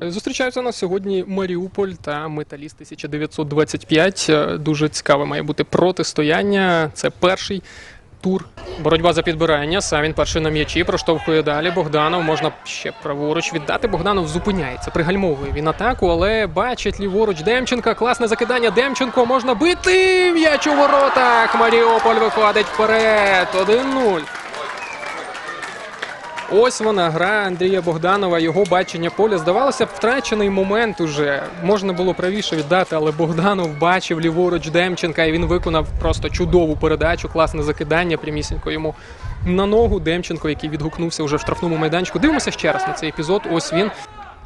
Зустрічаються нас сьогодні Маріуполь та Металіст 1925. Е, Дуже цікаве має бути протистояння. Це перший тур. Боротьба за підбирання. Савін перший на м'ячі проштовхує далі. Богданов можна ще праворуч віддати. Богданов зупиняється, пригальмовує він атаку, але бачить ліворуч Демченка. Класне закидання. Демченко можна бити. М'яч у воротах. Маріуполь виходить вперед. 1-0. Ось вона гра Андрія Богданова, його бачення поля. Здавалося б, втрачений момент уже. Можна було правіше віддати, але Богданов бачив ліворуч Демченка, і він виконав просто чудову передачу, класне закидання прямісінько йому на ногу. Демченко, який відгукнувся вже в штрафному майданчику. Дивимося ще раз на цей епізод. Ось він.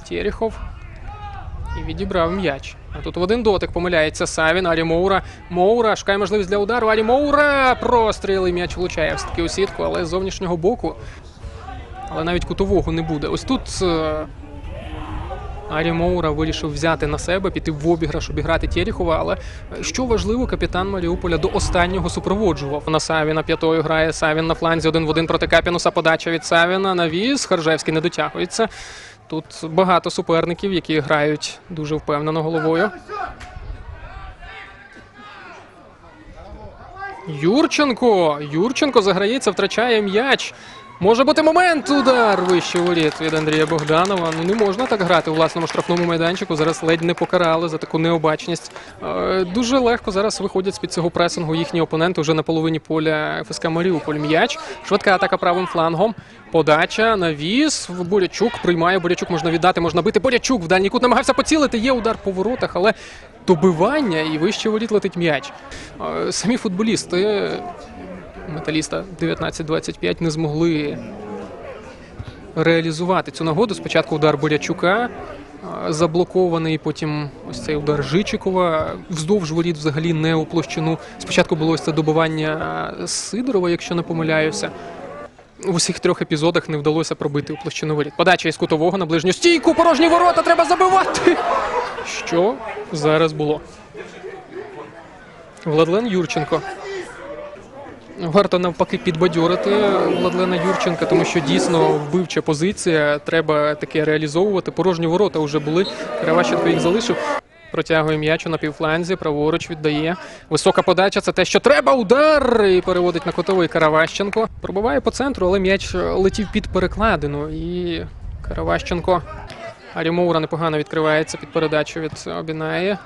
Терехов. І відібрав м'яч. А тут в один дотик помиляється Савін, Арі Моура. Моура шукає можливість для удару. Арі Моура простріл і м'яч влучає у сітку, але з зовнішнього боку. Але навіть кутового не буде. Ось тут е, Арі Моура вирішив взяти на себе, піти в обіграш, обіграти Терехова. Але е, що важливо, капітан Маріуполя до останнього супроводжував. На Савіна п'ятою грає Савін на фланзі один в один проти Капінуса. Подача від Савіна. Навіс. Харжевський не дотягується. Тут багато суперників, які грають дуже впевнено головою. Юрченко. Юрченко заграється, втрачає м'яч. Може бути момент. Удар вище воріт від Андрія Богданова. Ну не можна так грати у власному штрафному майданчику. Зараз ледь не покарали за таку необачність. Е, Дуже легко зараз виходять з під цього пресингу їхні опоненти вже на половині поля ФСК Маріуполь. М'яч. Швидка атака правим флангом. Подача, навіс. Борячук приймає. Борячук можна віддати, можна бити. Борячук в дальній кут намагався поцілити. Є удар по воротах, але добивання і вище воріт летить м'яч. Е, Самі футболісти металіста 19-25 не змогли реалізувати цю нагоду. Спочатку удар Борячука заблокований, потім ось цей удар Жичикова. Вздовж воріт взагалі не у площину. Спочатку було ось це добивання Сидорова, якщо не помиляюся. В усіх трьох епізодах не вдалося пробити у площину воріт. Подача із кутового на ближню стійку, порожні ворота, треба забивати. Що зараз було? Владлен Юрченко. Варто навпаки підбадьорити Владлена Юрченка, тому що дійсно вбивча позиція. Треба таке реалізовувати. Порожні ворота вже були. Криващенко їх залишив. Протягує м'яч на півфланзі, праворуч віддає. Висока подача це те, що треба. Удар і переводить на котовий Караващенко. Пробиває по центру, але м'яч летів під перекладину. І Караващенко. Арі Моура непогано відкривається під передачу від Обінаї.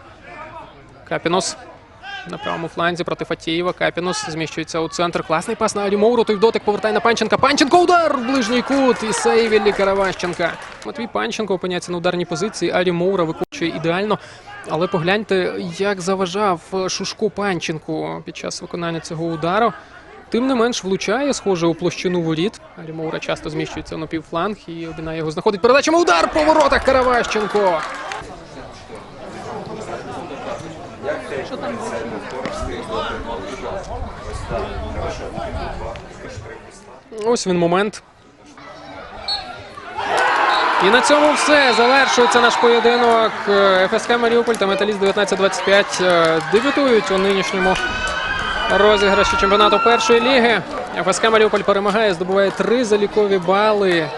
Капінос. На правому фланзі проти Фатієва. Капінус зміщується у центр. Класний пас на Алімоуру. Той дотик повертає на Панченка. Панченко удар в ближній кут. І сейвілі Караващенка. Матвій Панченко опиняється на ударній позиції. Арі Моура виконує ідеально. Але погляньте, як заважав Шушко Панченку під час виконання цього удару. Тим не менш влучає, схоже, у площину воріт. Арі Моура часто зміщується на півфланг і Обіна його знаходить передачами. Удар по воротах Караващенко. Ось він момент. І на цьому все. Завершується наш поєдинок. Е, ФСК Маріуполь та Металіст 19-25 дебютують у нинішньому розіграші чемпіонату першої ліги. ФСК Маріуполь перемагає, здобуває три залікові бали.